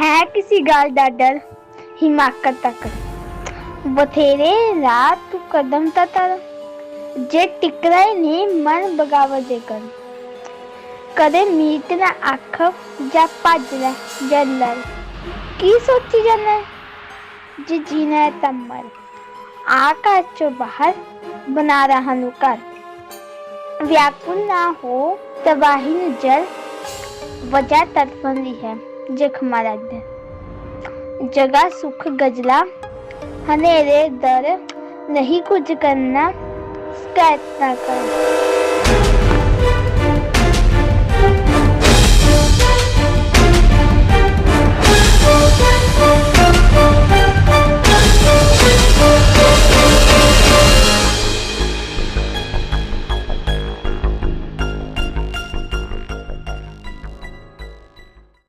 ਹੈ ਕਿਸੇ ਗੱਲ ਦਾ ਡਰ ਹਿਮਾਕਤ ਤੱਕ ਬਥੇਰੇ ਰਾਤ ਤੂੰ ਕਦਮ ਤਾਂ ਤਰ ਜੇ ਟਿਕਰਾ ਹੀ ਨਹੀਂ ਮਨ ਬਗਾਵਤ ਦੇ ਕਰ ਕਦੇ ਮੀਟ ਨਾ ਅੱਖ ਜਾਂ ਭੱਜ ਲੈ ਜਾਂ ਲੜ ਕੀ ਸੋਚੀ ਜਾਂਦਾ ਹੈ? ਜੇ ਜੀਣਾ ਹੈ ਤਾਂ ਮਰ ਆਕਾਸ਼ ਚੋਂ ਬਾਹਰ ਬਣਾ ਰਹਾ ਨੂੰ ਘਰ ਵਿਆਕੁਲ ਨਾ ਹੋ ਤਬਾਹੀ ਨੂੰ ਜਲ ਵਜ੍ਹਾ ਤੜਫਣ ਦੀ ਹੈ ਜ਼ਖਮਾਂ ਦਾ ਦਰ ਜਗਾ ਸੁਖ ਗਜਲਾ ਹਨੇਰੇ ਦਰ ਨਹੀਂ ਕੁਝ ਕਰਨਾ ਸ਼ਿਕਾਇਤ ਨਾ ਕਰ